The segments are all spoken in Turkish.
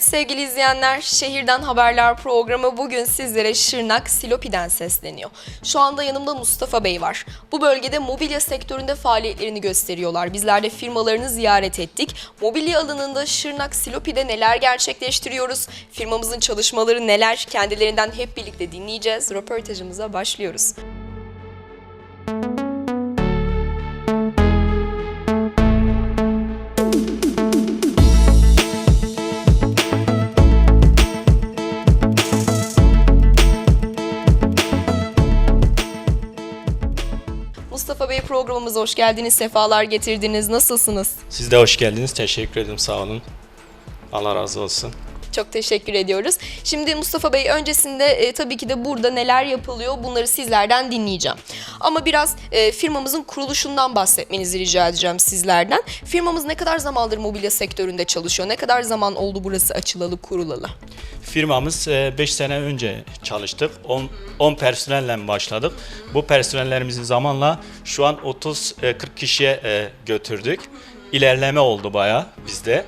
Evet sevgili izleyenler, Şehirden Haberler programı bugün sizlere Şırnak Silopi'den sesleniyor. Şu anda yanımda Mustafa Bey var. Bu bölgede mobilya sektöründe faaliyetlerini gösteriyorlar. Bizler de firmalarını ziyaret ettik. Mobilya alanında Şırnak Silopi'de neler gerçekleştiriyoruz? Firmamızın çalışmaları neler? Kendilerinden hep birlikte dinleyeceğiz. Röportajımıza başlıyoruz. Programımıza hoş geldiniz, sefalar getirdiniz. Nasılsınız? Siz de hoş geldiniz. Teşekkür ederim. Sağ olun. Allah razı olsun. Çok teşekkür ediyoruz. Şimdi Mustafa Bey öncesinde e, tabii ki de burada neler yapılıyor bunları sizlerden dinleyeceğim. Ama biraz e, firmamızın kuruluşundan bahsetmenizi rica edeceğim sizlerden. Firmamız ne kadar zamandır mobilya sektöründe çalışıyor? Ne kadar zaman oldu burası açılalı, kurulalı? Firmamız 5 sene önce çalıştık. 10 personelle başladık. Bu personellerimizi zamanla şu an 30-40 kişiye e, götürdük. İlerleme oldu bayağı bizde.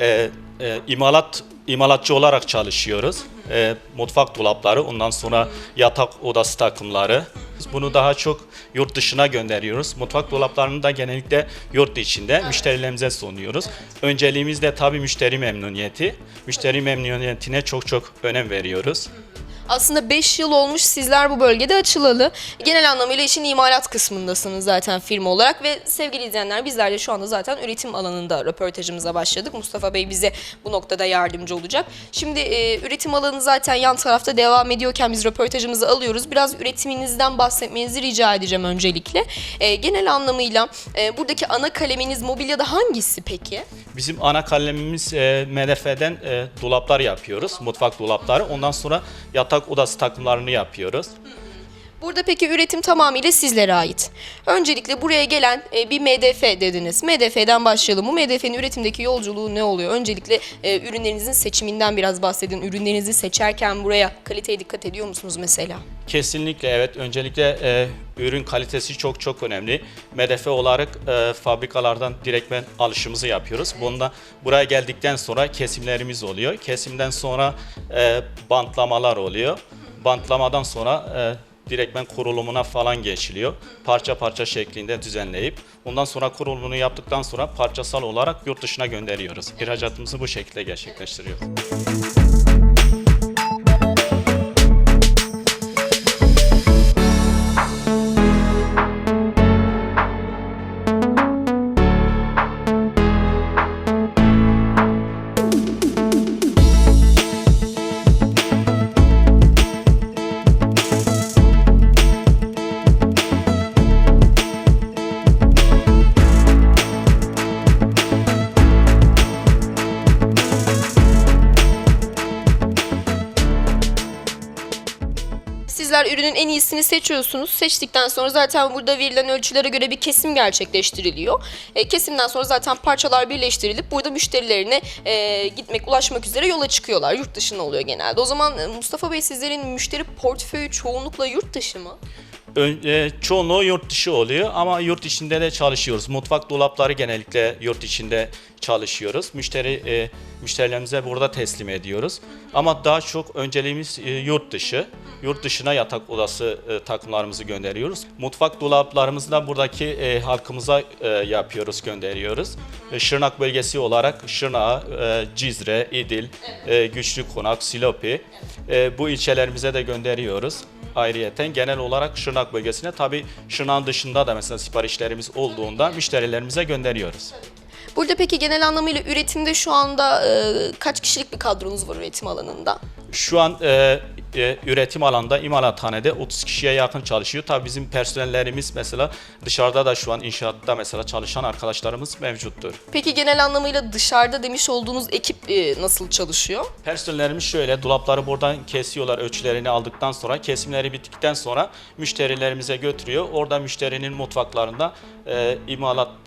E, e, imalat imalatçı olarak çalışıyoruz. E, mutfak dolapları, ondan sonra yatak odası takımları. Biz Bunu daha çok yurt dışına gönderiyoruz. Mutfak dolaplarını da genellikle yurt içinde müşterilerimize sunuyoruz. Önceliğimiz de tabii müşteri memnuniyeti. Müşteri memnuniyetine çok çok önem veriyoruz. Aslında 5 yıl olmuş sizler bu bölgede açılalı. Genel anlamıyla işin imalat kısmındasınız zaten firma olarak ve sevgili izleyenler bizler de şu anda zaten üretim alanında röportajımıza başladık. Mustafa Bey bize bu noktada yardımcı olacak. Şimdi e, üretim alanı zaten yan tarafta devam ediyorken biz röportajımızı alıyoruz. Biraz üretiminizden bahsetmenizi rica edeceğim öncelikle. E, genel anlamıyla e, buradaki ana kaleminiz mobilyada hangisi peki? Bizim ana kalemimiz e, MDF'den e, dolaplar yapıyoruz. Mutfak dolapları. Ondan sonra yatak odası takımlarını yapıyoruz. Burada peki üretim tamamıyla sizlere ait. Öncelikle buraya gelen e, bir MDF dediniz. MDF'den başlayalım. Bu MDF'nin üretimdeki yolculuğu ne oluyor? Öncelikle e, ürünlerinizin seçiminden biraz bahsedin. Ürünlerinizi seçerken buraya kaliteye dikkat ediyor musunuz mesela? Kesinlikle evet. Öncelikle e, ürün kalitesi çok çok önemli. MDF olarak e, fabrikalardan direktmen alışımızı yapıyoruz. Bunda buraya geldikten sonra kesimlerimiz oluyor. Kesimden sonra e, bantlamalar oluyor. Bantlamadan sonra e, direktmen kurulumuna falan geçiliyor. Parça parça şeklinde düzenleyip ondan sonra kurulumunu yaptıktan sonra parçasal olarak yurt dışına gönderiyoruz. İhracatımızı bu şekilde gerçekleştiriyoruz. İyisini seçiyorsunuz. Seçtikten sonra zaten burada verilen ölçülere göre bir kesim gerçekleştiriliyor. E, kesimden sonra zaten parçalar birleştirilip burada müşterilerine e, gitmek, ulaşmak üzere yola çıkıyorlar. Yurt dışına oluyor genelde. O zaman e, Mustafa Bey sizlerin müşteri portföyü çoğunlukla yurt dışı mı? Ön- e, çoğunluğu yurt dışı oluyor ama yurt içinde de çalışıyoruz. Mutfak dolapları genellikle yurt içinde çalışıyoruz. Müşteri e, müşterilerimize burada teslim ediyoruz. Ama daha çok önceliğimiz e, yurt dışı. Yurt dışına yatak odası e, takımlarımızı gönderiyoruz. Mutfak dolaplarımızı da buradaki e, halkımıza e, yapıyoruz, gönderiyoruz. E, Şırnak bölgesi olarak Şırnak, e, Cizre, İdil, e, Güçlü Konak, Silopi e, bu ilçelerimize de gönderiyoruz ayrıyeten genel olarak Şırnak bölgesine tabi Şırnak'ın dışında da mesela siparişlerimiz olduğunda müşterilerimize gönderiyoruz. Burada peki genel anlamıyla üretimde şu anda e, kaç kişilik bir kadronuz var üretim alanında? Şu an e, e, üretim alanda imalathanede 30 kişiye yakın çalışıyor. Tabi bizim personellerimiz mesela dışarıda da şu an inşaatta mesela çalışan arkadaşlarımız mevcuttur. Peki genel anlamıyla dışarıda demiş olduğunuz ekip e, nasıl çalışıyor? Personellerimiz şöyle dolapları buradan kesiyorlar ölçülerini aldıktan sonra kesimleri bittikten sonra müşterilerimize götürüyor. Orada müşterinin mutfaklarında e,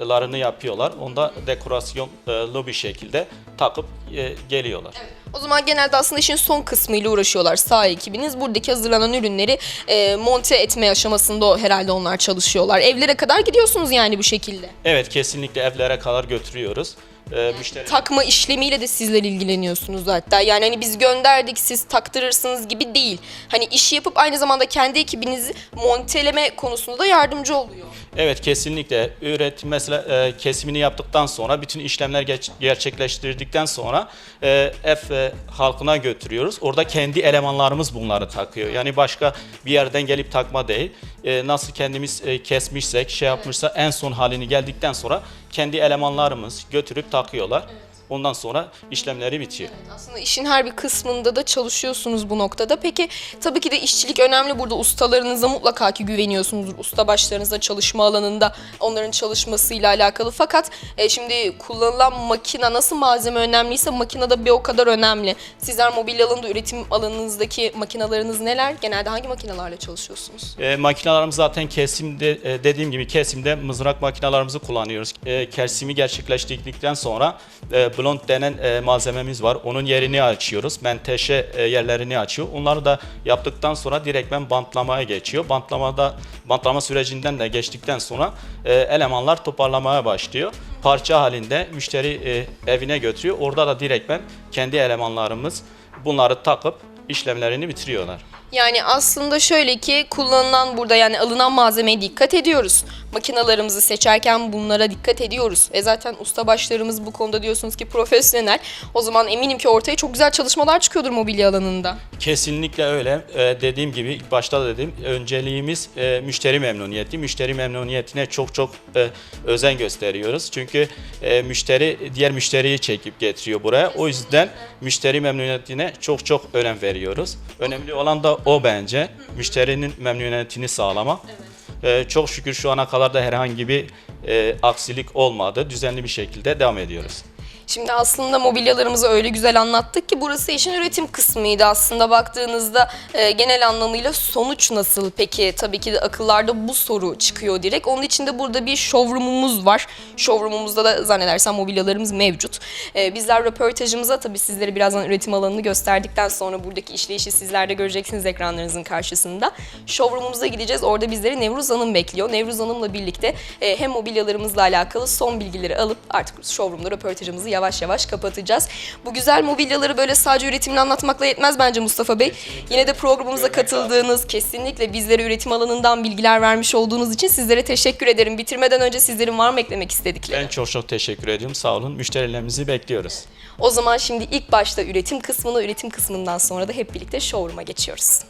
imalatlarını yapıyorlar. Onda dekorasyonlu bir şekilde takıp e, geliyorlar. O zaman genelde aslında işin son kısmıyla uğraşıyorlar sağ ekibiniz. Buradaki hazırlanan ürünleri e, monte etme aşamasında herhalde onlar çalışıyorlar. Evlere kadar gidiyorsunuz yani bu şekilde. Evet kesinlikle evlere kadar götürüyoruz. E, müşteri Takma işlemiyle de sizler ilgileniyorsunuz hatta. Yani hani biz gönderdik siz taktırırsınız gibi değil. Hani işi yapıp aynı zamanda kendi ekibinizi monteleme konusunda da yardımcı oluyor. Evet kesinlikle üretim mesela e, kesimini yaptıktan sonra bütün işlemler geç- gerçekleştirdikten sonra e, F e, halkına götürüyoruz. Orada kendi elemanlarımız bunları takıyor. Yani başka bir yerden gelip takma değil. E, nasıl kendimiz e, kesmişsek şey yapmışsa en son halini geldikten sonra kendi elemanlarımız götürüp takıyorlar. Ondan sonra işlemleri bitiyor. Aslında işin her bir kısmında da çalışıyorsunuz bu noktada. Peki tabii ki de işçilik önemli burada. Ustalarınıza mutlaka ki güveniyorsunuzdur. Usta başlarınızda çalışma alanında onların çalışmasıyla alakalı. Fakat e, şimdi kullanılan makine nasıl malzeme önemliyse makine de bir o kadar önemli. Sizler mobilya alanında üretim alanınızdaki makinalarınız neler? Genelde hangi makinelerle çalışıyorsunuz? E, makinalarımız zaten kesimde e, dediğim gibi kesimde mızrak makinalarımızı kullanıyoruz. E, kesimi gerçekleştirdikten sonra e, blond denen e, malzememiz var. Onun yerini açıyoruz. Menteşe e, yerlerini açıyor. Onları da yaptıktan sonra direktmen bantlamaya geçiyor. Bantlamada bantlama sürecinden de geçtikten sonra e, elemanlar toparlamaya başlıyor. Parça halinde müşteri e, evine götürüyor. Orada da direktmen kendi elemanlarımız bunları takıp işlemlerini bitiriyorlar. Yani aslında şöyle ki kullanılan burada yani alınan malzemeye dikkat ediyoruz. Makinalarımızı seçerken bunlara dikkat ediyoruz. E zaten ustabaşlarımız bu konuda diyorsunuz ki profesyonel. O zaman eminim ki ortaya çok güzel çalışmalar çıkıyordur mobilya alanında. Kesinlikle öyle. Ee, dediğim gibi başta da dedim önceliğimiz e, müşteri memnuniyeti. Müşteri memnuniyetine çok çok e, özen gösteriyoruz. Çünkü e, müşteri diğer müşteriyi çekip getiriyor buraya. O yüzden müşteri memnuniyetine çok çok önem veriyoruz. Önemli olan da o bence. Müşterinin memnuniyetini sağlamak. Ee, çok şükür şu ana kadar da herhangi bir e, aksilik olmadı. Düzenli bir şekilde devam ediyoruz. Şimdi aslında mobilyalarımızı öyle güzel anlattık ki burası işin üretim kısmıydı aslında baktığınızda e, genel anlamıyla sonuç nasıl peki tabii ki de akıllarda bu soru çıkıyor direkt. Onun için de burada bir showroom'umuz var. Showroom'umuzda da zannedersem mobilyalarımız mevcut. E, bizler röportajımıza tabii sizlere birazdan üretim alanını gösterdikten sonra buradaki işleyişi sizler de göreceksiniz ekranlarınızın karşısında. Showroom'umuza gideceğiz. Orada bizleri Nevruz Hanım bekliyor. Nevruz Hanım'la birlikte e, hem mobilyalarımızla alakalı son bilgileri alıp artık showroom'da röportajımızı yavaş yavaş kapatacağız. Bu güzel mobilyaları böyle sadece üretimini anlatmakla yetmez bence Mustafa Bey. Yine de programımıza katıldığınız, kesinlikle bizlere üretim alanından bilgiler vermiş olduğunuz için sizlere teşekkür ederim. Bitirmeden önce sizlerin var mı eklemek istedikleri? Ben çok çok teşekkür ediyorum. Sağ olun. Müşterilerimizi bekliyoruz. O zaman şimdi ilk başta üretim kısmını, üretim kısmından sonra da hep birlikte showroom'a geçiyoruz.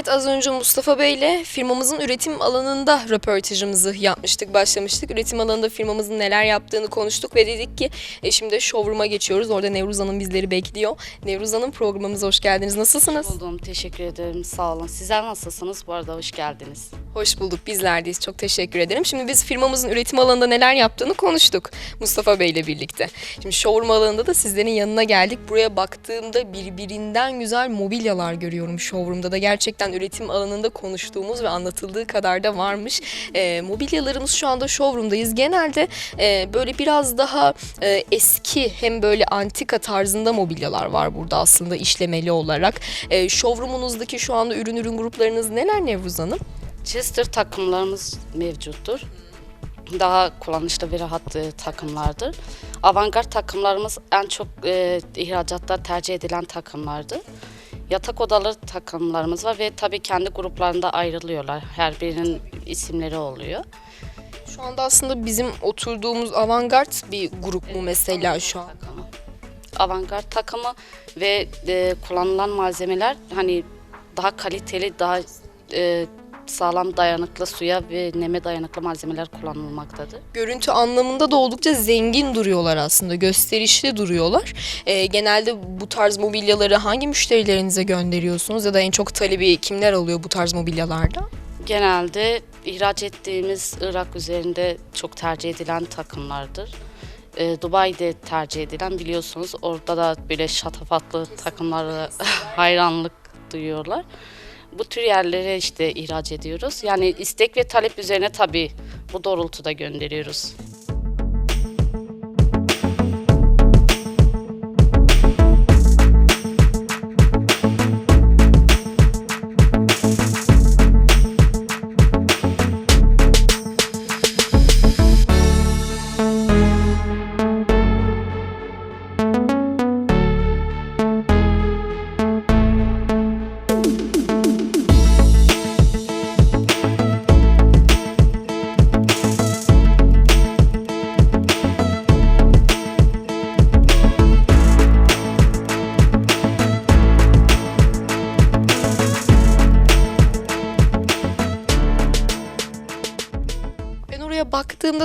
Evet az önce Mustafa Bey ile firmamızın üretim alanında röportajımızı yapmıştık, başlamıştık. Üretim alanında firmamızın neler yaptığını konuştuk ve dedik ki e, şimdi showroom'a geçiyoruz. Orada Nevruz Hanım bizleri bekliyor. Nevruz Hanım programımıza hoş geldiniz. Nasılsınız? Buldum. Teşekkür ederim. Sağ olun. Sizler nasılsınız? Bu arada hoş geldiniz. Hoş bulduk. Bizlerdeyiz. Çok teşekkür ederim. Şimdi biz firmamızın üretim alanında neler yaptığını konuştuk Mustafa Bey ile birlikte. Şimdi showroom alanında da sizlerin yanına geldik. Buraya baktığımda birbirinden güzel mobilyalar görüyorum showroom'da da. Gerçekten üretim alanında konuştuğumuz ve anlatıldığı kadar da varmış. Ee, mobilyalarımız şu anda showroom'dayız. Genelde e, böyle biraz daha e, eski hem böyle antika tarzında mobilyalar var burada aslında işlemeli olarak. E, showroom'unuzdaki şu anda ürün ürün gruplarınız neler Nevruz Hanım? Chester takımlarımız mevcuttur. Daha kullanışlı ve rahat e, takımlardır. Avantgard takımlarımız en çok e, ihracatta tercih edilen takımlardı. Yatak odaları takımlarımız var ve tabii kendi gruplarında ayrılıyorlar. Her birinin isimleri oluyor. Şu anda aslında bizim oturduğumuz avantgard bir grup mu mesela şu an? takımı. Avantgard takımı ve e, kullanılan malzemeler hani daha kaliteli, daha e, sağlam dayanıklı suya ve neme dayanıklı malzemeler kullanılmaktadır. Görüntü anlamında da oldukça zengin duruyorlar aslında, gösterişli duruyorlar. Ee, genelde bu tarz mobilyaları hangi müşterilerinize gönderiyorsunuz ya da en çok talebi kimler alıyor bu tarz mobilyalarda? Genelde ihraç ettiğimiz Irak üzerinde çok tercih edilen takımlardır. Ee, Dubai'de tercih edilen biliyorsunuz orada da böyle şatafatlı takımlara hayranlık duyuyorlar. Bu tür yerlere işte ihraç ediyoruz. Yani istek ve talep üzerine tabii bu doğrultuda gönderiyoruz.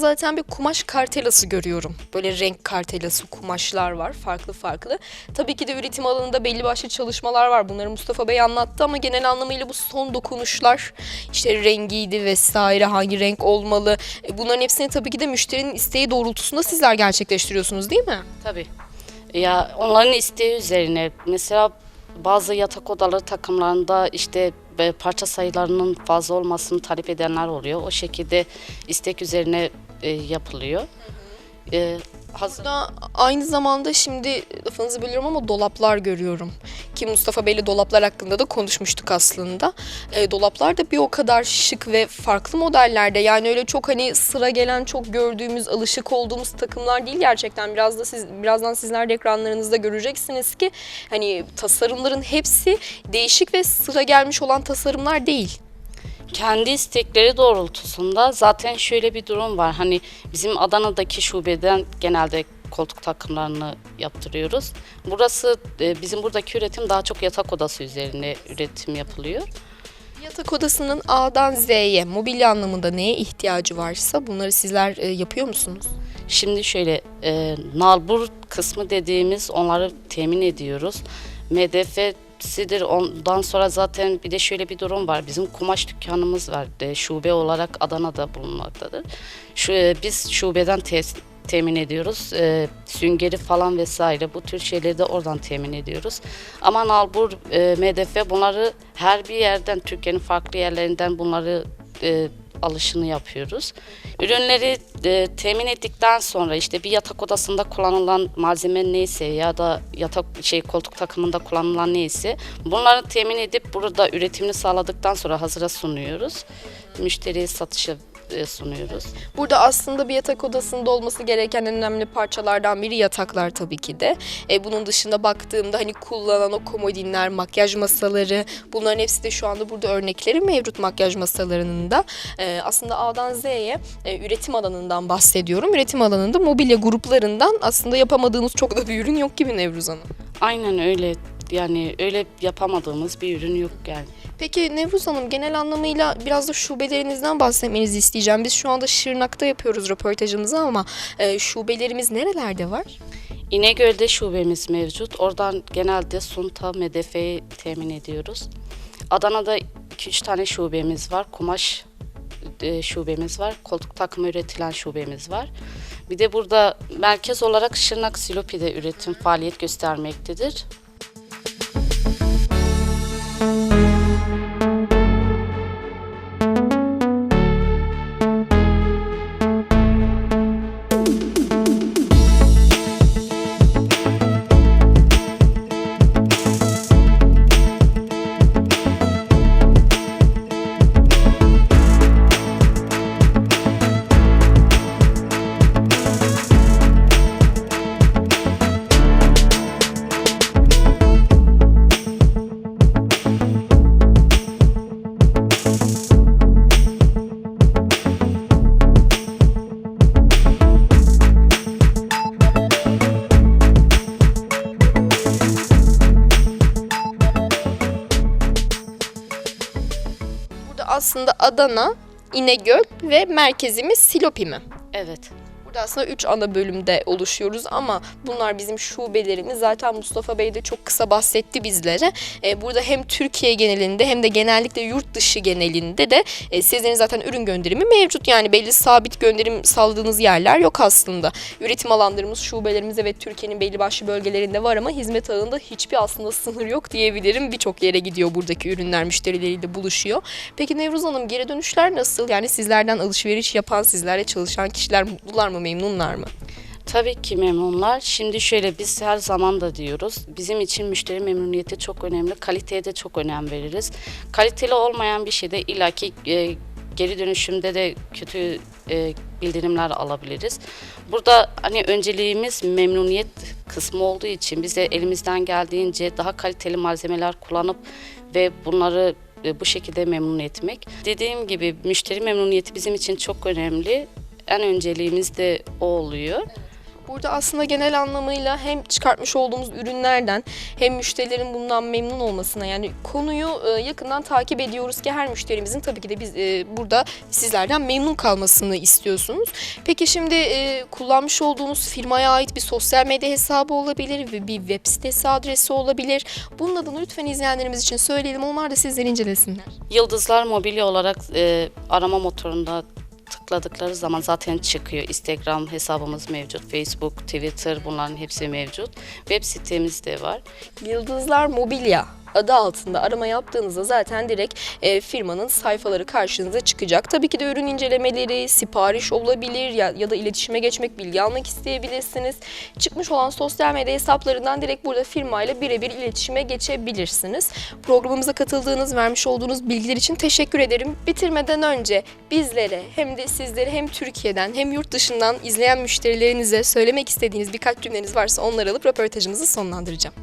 Zaten bir kumaş kartelası görüyorum. Böyle renk kartelası kumaşlar var farklı farklı. Tabii ki de üretim alanında belli başlı çalışmalar var. Bunları Mustafa Bey anlattı ama genel anlamıyla bu son dokunuşlar işte rengiydi vesaire hangi renk olmalı. E, Bunların hepsini tabii ki de müşterinin isteği doğrultusunda sizler gerçekleştiriyorsunuz değil mi? Tabii. Ya onların isteği üzerine mesela bazı yatak odaları takımlarında işte parça sayılarının fazla olmasını talep edenler oluyor. O şekilde istek üzerine e, yapılıyor. E, Burada aynı zamanda şimdi lafınızı bölüyorum ama dolaplar görüyorum. Ki Mustafa Bey'le dolaplar hakkında da konuşmuştuk aslında. E, dolaplar da bir o kadar şık ve farklı modellerde. Yani öyle çok hani sıra gelen çok gördüğümüz, alışık olduğumuz takımlar değil gerçekten. Biraz da siz birazdan sizler de ekranlarınızda göreceksiniz ki hani tasarımların hepsi değişik ve sıra gelmiş olan tasarımlar değil. Kendi istekleri doğrultusunda zaten şöyle bir durum var. Hani bizim Adana'daki şubeden genelde koltuk takımlarını yaptırıyoruz. Burası e, bizim buradaki üretim daha çok yatak odası üzerine üretim yapılıyor. Yatak odasının A'dan Z'ye mobilya anlamında neye ihtiyacı varsa bunları sizler e, yapıyor musunuz? Şimdi şöyle e, nalbur kısmı dediğimiz onları temin ediyoruz. MDF'sidir ondan sonra zaten bir de şöyle bir durum var. Bizim kumaş dükkanımız var. Şube olarak Adana'da bulunmaktadır. Şu, e, biz şubeden tes- temin ediyoruz. E, süngeri falan vesaire bu tür şeyleri de oradan temin ediyoruz. Ama nalbur, e, MDF bunları her bir yerden Türkiye'nin farklı yerlerinden bunları e, alışını yapıyoruz. Ürünleri e, temin ettikten sonra işte bir yatak odasında kullanılan malzeme neyse ya da yatak şey koltuk takımında kullanılan neyse bunları temin edip burada üretimini sağladıktan sonra hazıra sunuyoruz. Müşteriye satışa sunuyoruz. Burada aslında bir yatak odasında olması gereken en önemli parçalardan biri yataklar tabii ki de. E, bunun dışında baktığımda hani kullanılan o komodinler, makyaj masaları bunların hepsi de şu anda burada örnekleri mevcut makyaj masalarının da. E, aslında A'dan Z'ye e, üretim alanından bahsediyorum. Üretim alanında mobilya gruplarından aslında yapamadığımız çok da bir ürün yok gibi Nevruz Hanım. Aynen öyle. Yani öyle yapamadığımız bir ürün yok yani. Peki Nevruz Hanım genel anlamıyla biraz da şubelerinizden bahsetmenizi isteyeceğim. Biz şu anda Şırnak'ta yapıyoruz röportajımızı ama e, şubelerimiz nerelerde var? İnegöl'de şubemiz mevcut. Oradan genelde Sunta, Medefe'yi temin ediyoruz. Adana'da 2-3 tane şubemiz var. Kumaş e, şubemiz var. Koltuk takımı üretilen şubemiz var. Bir de burada merkez olarak Şırnak Silopi'de üretim faaliyet göstermektedir. Aslında Adana, İnegöl ve merkezimiz Silopi mi? Evet. Burada aslında 3 ana bölümde oluşuyoruz ama bunlar bizim şubelerimiz. Zaten Mustafa Bey de çok kısa bahsetti bizlere. Ee, burada hem Türkiye genelinde hem de genellikle yurt dışı genelinde de e, sizlerin zaten ürün gönderimi mevcut. Yani belli sabit gönderim sağladığınız yerler yok aslında. Üretim alanlarımız, şubelerimiz evet Türkiye'nin belli başlı bölgelerinde var ama hizmet alanında hiçbir aslında sınır yok diyebilirim. Birçok yere gidiyor buradaki ürünler müşterileriyle buluşuyor. Peki Nevruz Hanım geri dönüşler nasıl? Yani sizlerden alışveriş yapan, sizlerle çalışan kişiler mutlular mı, memnunlar mı? Tabii ki memnunlar. Şimdi şöyle biz her zaman da diyoruz. Bizim için müşteri memnuniyeti çok önemli. Kaliteye de çok önem veririz. Kaliteli olmayan bir şeyde illaki e, geri dönüşümde de kötü e, bildirimler alabiliriz. Burada hani önceliğimiz memnuniyet kısmı olduğu için biz de elimizden geldiğince daha kaliteli malzemeler kullanıp ve bunları e, bu şekilde memnun etmek. Dediğim gibi müşteri memnuniyeti bizim için çok önemli. En önceliğimiz de o oluyor. Burada aslında genel anlamıyla hem çıkartmış olduğumuz ürünlerden hem müşterilerin bundan memnun olmasına yani konuyu e, yakından takip ediyoruz ki her müşterimizin tabii ki de biz e, burada sizlerden memnun kalmasını istiyorsunuz. Peki şimdi e, kullanmış olduğunuz firmaya ait bir sosyal medya hesabı olabilir ve bir web sitesi adresi olabilir. Bunun adını lütfen izleyenlerimiz için söyleyelim. Onlar da sizleri incelesinler. Yıldızlar Mobilya olarak e, arama motorunda tıkladıkları zaman zaten çıkıyor. Instagram hesabımız mevcut, Facebook, Twitter bunların hepsi mevcut. Web sitemiz de var. Yıldızlar Mobilya adı altında arama yaptığınızda zaten direkt e, firmanın sayfaları karşınıza çıkacak. Tabii ki de ürün incelemeleri, sipariş olabilir ya, ya da iletişime geçmek, bilgi almak isteyebilirsiniz. Çıkmış olan sosyal medya hesaplarından direkt burada firmayla birebir iletişime geçebilirsiniz. Programımıza katıldığınız, vermiş olduğunuz bilgiler için teşekkür ederim. Bitirmeden önce bizlere hem de sizlere hem Türkiye'den hem yurt dışından izleyen müşterilerinize söylemek istediğiniz birkaç cümleniz varsa onları alıp röportajımızı sonlandıracağım.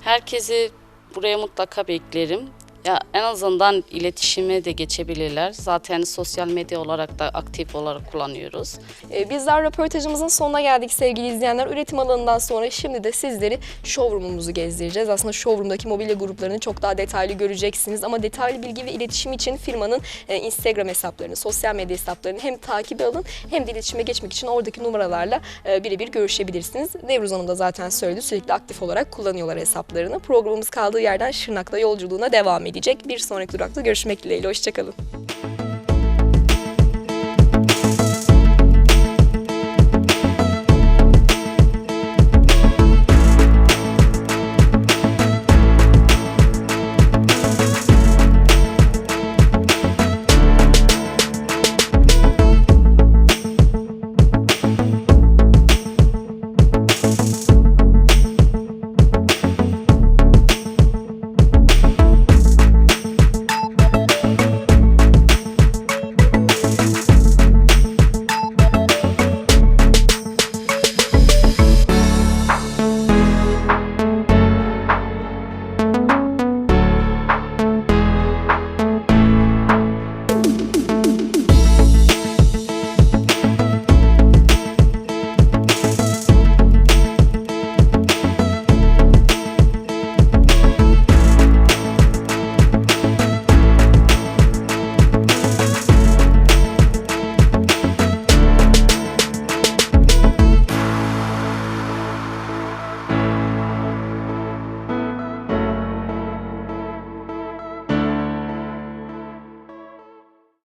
Herkesi buraya mutlaka beklerim. Ya en azından iletişime de geçebilirler. Zaten sosyal medya olarak da aktif olarak kullanıyoruz. Ee, Bizler röportajımızın sonuna geldik sevgili izleyenler. Üretim alanından sonra şimdi de sizleri showroom'umuzu gezdireceğiz. Aslında showroom'daki mobilya gruplarını çok daha detaylı göreceksiniz. Ama detaylı bilgi ve iletişim için firmanın e, Instagram hesaplarını, sosyal medya hesaplarını hem takibe alın hem de iletişime geçmek için oradaki numaralarla e, birebir görüşebilirsiniz. Nevruz Hanım da zaten söyledi sürekli aktif olarak kullanıyorlar hesaplarını. Programımız kaldığı yerden Şırnak'ta yolculuğuna devam gidecek. Bir sonraki durakta görüşmek dileğiyle. Hoşçakalın.